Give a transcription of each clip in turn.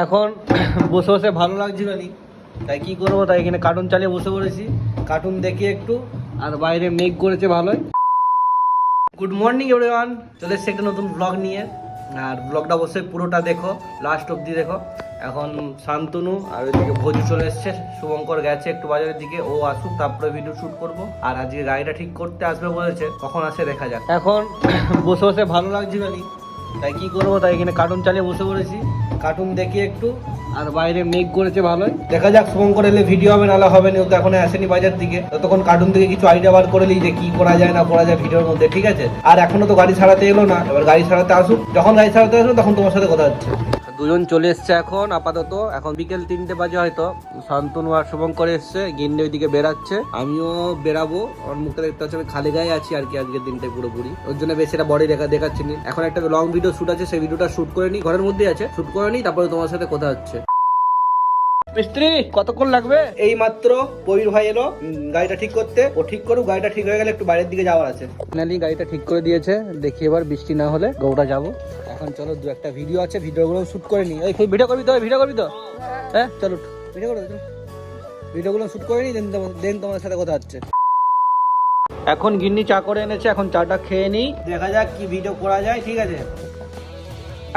এখন বসে বসে ভালো লাগছিল নি। তাই কি করব, তাই এখানে কার্টুন চালিয়ে বসে পড়েছি। কার্টুন দেখি একটু, আর বাইরে মেঘ করেছে ভালোই। গুড মর্নিং এভরিওয়ান চলে এসছে একটা নতুন ব্লগ নিয়ে। আর ব্লগটা অবশ্যই পুরোটা দেখো লাস্ট অবধি দেখো। এখন শান্তনু আর ওইদিকে ভোজু চলে এসছে। শুভঙ্কর গেছে একটু বাজারের দিকে, ও আসুক, তারপরে ভিডিও শুট করব। আর আজকে গাড়িটা ঠিক করতে আসবে বলেছে, কখন আসে দেখা যাক। এখন বসে বসে ভালো লাগছিল নি। তাই কি করব? তাই এখানে কার্টুন চালিয়ে বসে পড়েছি। কার্টুন দেখি একটু। আর বাইরে মেঘ করেছে ভালোই। দেখা যাক শুভঙ্কর এলে ভিডিও হবে, নাহলে হবে না তো এখন আসেনি বাজার দিকে। ততক্ষণ কার্টুন থেকে কিছু আইডিয়া বার করে নিই যে কি করা যায়, না করা যায় ভিডিওর মধ্যে, ঠিক আছে? আর এখনও তো গাড়ি ছাড়াতে এলো না। এবার গাড়ি ছাড়াতে আসুক। যখন গাড়ি ছাড়াতে আসুক তখন তোমার সাথে কথা হচ্ছে। দুজন চলে এসছে এখন, আপাতত। এখন বিকেল তিনটে বাজে হয়তো। শান্তনু আর শুভঙ্কর এসছে গিন্ডে ওইদিকে বেরাচ্ছে আমিও বেরাবো আমার মুখটা দেখতে পাচ্ছি আমি খালি গায়ে আছি আর কি আজকের দিনটা পুরোপুরি। ওর জন্য বেশি এটা বডি দেখা দেখাচ্ছি। এখন একটা লং ভিডিও শুট আছে, সেই ভিডিওটা শুট করে নিই ঘরের মধ্যেই আছে। শুট করে নিই তারপরে তোমার সাথে কথা হচ্ছে। মিস্ত্রি কতক্ষণ লাগবে? এই মাত্র পবির ভাই এলো গাড়িটা ঠিক করতে। ও ঠিক করুক গাড়িটা ঠিক হয়ে গেলে একটু বাইরের দিকে যাওয়ার আছে। ফাইনালি গাড়িটা ঠিক করে দিয়েছে। দেখি এবার বৃষ্টি না হলে গৌড়া যাব। এখন চলো দু একটা ভিডিও আছে ভিডিওগুলো শুট করে নিই। ওই ভিডিও করবি তো ভিডিও করবি তো? হ্যাঁ চলো ভিডিও করো ভিডিওগুলো শুট করে নিই দেন দেন তোমার সাথে কথা হচ্ছে। এখন গিন্নি চা করে এনেছে এখন চাটা খেয়ে নিই। দেখা যাক কি ভিডিও করা যায় ঠিক আছে?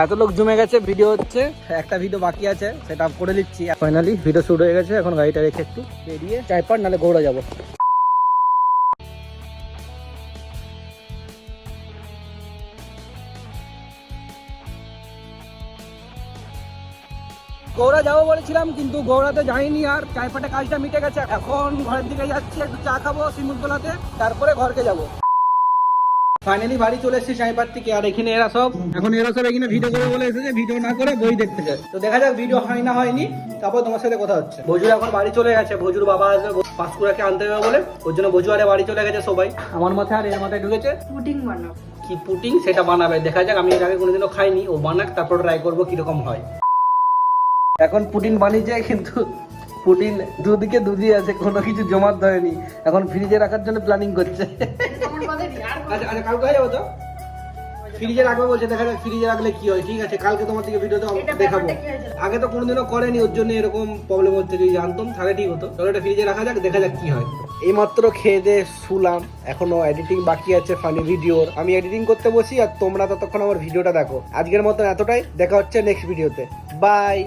এত লোক জমে গেছে ভিডিও হচ্ছে। একটা ভিডিও বাকি আছে, সেটা করে দিচ্ছি। ফাইনালি ভিডিও শুট হয়ে গেছে, এখন গাড়িটা রেখে একটু বেরিয়ে চাই পার নাহলে গৌড়া যাব। গৌড়া যাব বলেছিলাম, কিন্তু গৌড়াতে যাইনি আর চাইপাটে কাজটা মিটে গেছে। এখন ঘরের দিকে যাচ্ছি, একটু চা খাব শিমুলতলাতে তারপরে ঘরকে যাব। ফাইনালি বাড়ি চলে এসেছি চাইপাট থেকে আর এখানে এরা সব এখন এরা সব এখানে ভিডিও করে বলে এসেছে ভিডিও না করে বই দেখতে যায়। তো দেখা যাক ভিডিও হয় না হয়নি তারপর তোমার সাথে কথা হচ্ছে। ভজুর এখন বাড়ি চলে গেছে ভজুর বাবা আসবে পাঁচকুড়াকে আনতে হবে বলে ওর জন্য ভজু আরে বাড়ি চলে গেছে সবাই। আমার মাথায় আর এর মাথায় ঢুকেছে। পুডিং বানাও। কি পুটিং সেটা বানাবে। দেখা যাক আমি এর আগে কোনোদিনও খাইনি ও বানাক তারপর ট্রাই করব কীরকম হয়। এখন পুটিন বানিয়েছে কিন্তু পুটিন দুদিকে দুধই আছে কোনো কিছু জমাত ধরেনি। এখন ফ্রিজে রাখার জন্য প্ল্যানিং করছে। আচ্ছা আচ্ছা কালকে হয়ে যাব তো? ফ্রিজে রাখবে বলছে দেখা যাক ফ্রিজে রাখলে কি হয়। ঠিক আছে কালকে তোমার থেকে ভিডিওতে দেখাবো? আগে তো কোনোদিনও করেনি ওর জন্য এরকম প্রবলেম হচ্ছে যদি জানতাম তাহলে ঠিক হতো। চলো এটা ফ্রিজে রাখা যাক দেখা যাক কি হয়। এইমাত্র খেয়ে দিয়ে শুলাম এখনও এডিটিং বাকি আছে ফানি ভিডিওর আমি এডিটিং করতে বসি আর তোমরা ততক্ষণ আমার ভিডিওটা দেখো। আজকের মতন এতটাই দেখা হচ্ছে নেক্সট ভিডিওতে বাই